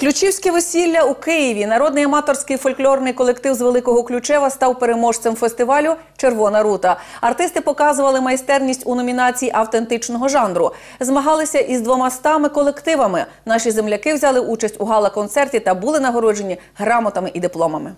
Ключівське весілля у Києві. Народний аматорський фольклорний колектив з Великого Ключева став переможцем фестивалю Червона рута. Артисти показували майстерність у номінації автентичного жанру. Змагалися із двома стами колективами. Наші земляки взяли участь у гала-концерті та були нагороджені грамотами і дипломами.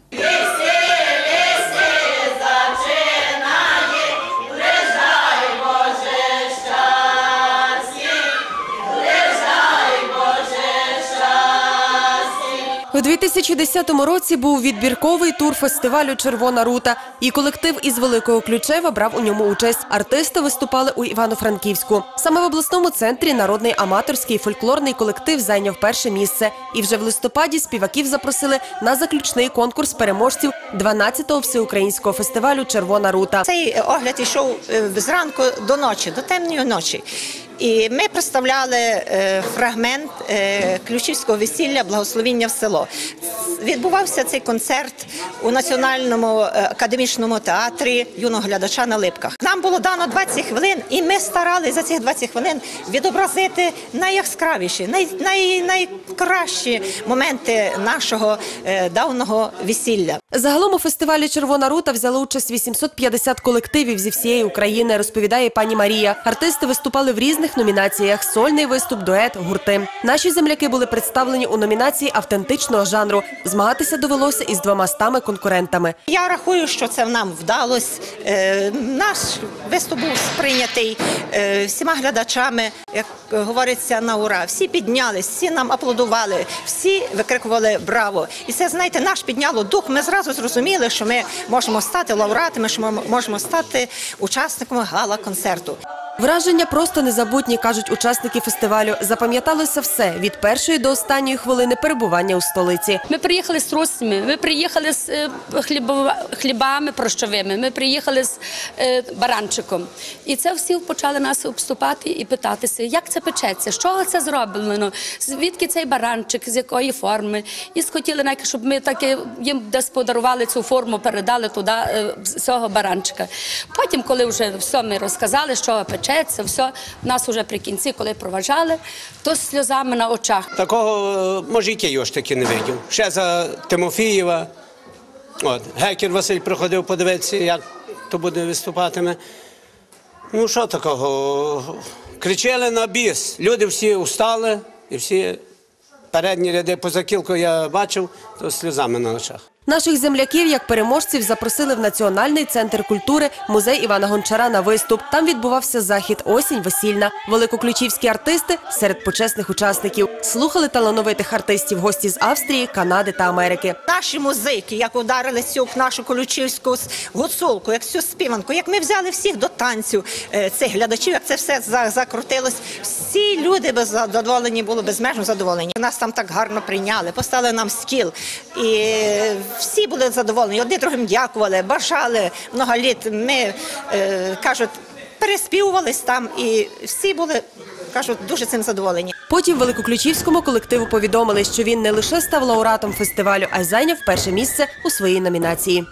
У 2010 році був відбірковий тур фестивалю Червона рута, і колектив із Великого Ключева брав у ньому участь. Артисти виступали у Івано-Франківську. Саме в обласному центрі народний аматорський фольклорний колектив зайняв перше місце. І вже в листопаді співаків запросили на заключний конкурс переможців 12-го всеукраїнського фестивалю Червона рута. Цей огляд йшов е, зранку до ночі, до темної ночі. І ми представляли е, фрагмент е, ключівського весілля Благословіння в село. Відбувався цей концерт у національному е, академічному театрі юного глядача на липках. Нам було дано 20 хвилин, і ми старалися за цих 20 хвилин відобразити найяскравіші, най, най, найкращі моменти нашого е, давнього весілля. Загалом у фестивалі Червона рута взяли участь 850 колективів зі всієї України, розповідає пані Марія. Артисти виступали в різних номінаціях: сольний виступ, дует, гурти. Наші земляки були представлені у номінації автентичного жанру. Змагатися довелося із двома стами конкурентами. Я рахую, що це нам вдалося. Е, наш виступ був сприйнятий е, всіма глядачами, як говориться на ура. Всі піднялись, всі нам аплодували, всі викрикували браво. І це, знаєте, наш підняло дух. Ми зразу зрозуміли, що ми можемо стати лауреатами, що ми можемо стати учасниками гала-концерту. Враження просто незабутні, кажуть учасники фестивалю. Запам'яталося все від першої до останньої хвилини перебування у столиці. Ми приїхали з трусами, ми приїхали з е, хлібами прощовими, ми приїхали з е, баранчиком. І це всі почали нас обступати і питатися, як це печеться, з чого це зроблено, звідки цей баранчик, з якої форми. І схотіли, щоб ми таки їм десь подарували цю форму, передали туди е, цього баранчика. Потім, коли вже все ми розказали, з чого печеться, все, нас вже при кінці, коли проважали, то з сльозами на очах. Такого, може, і Київ ж таки не видів. Ще за Тимофієва. От, Гекер Василь приходив подивитися, як то буде виступатиме. Ну, що такого? Кричали на біс. Люди всі устали і всі передні ряди поза кілку я бачив, то сльозами на очах. Наших земляків, як переможців, запросили в Національний центр культури музей Івана Гончара на виступ. Там відбувався захід Осінь весільна. Великоключівські артисти серед почесних учасників слухали талановитих артистів гості з Австрії, Канади та Америки. Наші музики, як ударили цю нашу колючівську гуцулку, як цю співанку, як ми взяли всіх до танцю е, цих глядачів, як це все за- закрутилось. Всі люди без задоволені були безмежно задоволені. Нас там так гарно прийняли, поставили нам стіл. І е, всі були задоволені. Одні другим дякували, бажали много літ. Ми е, кажуть, переспівувались там, і всі були кажуть дуже цим задоволені. Потім великоключівському колективу повідомили, що він не лише став лауреатом фестивалю, а й зайняв перше місце у своїй номінації.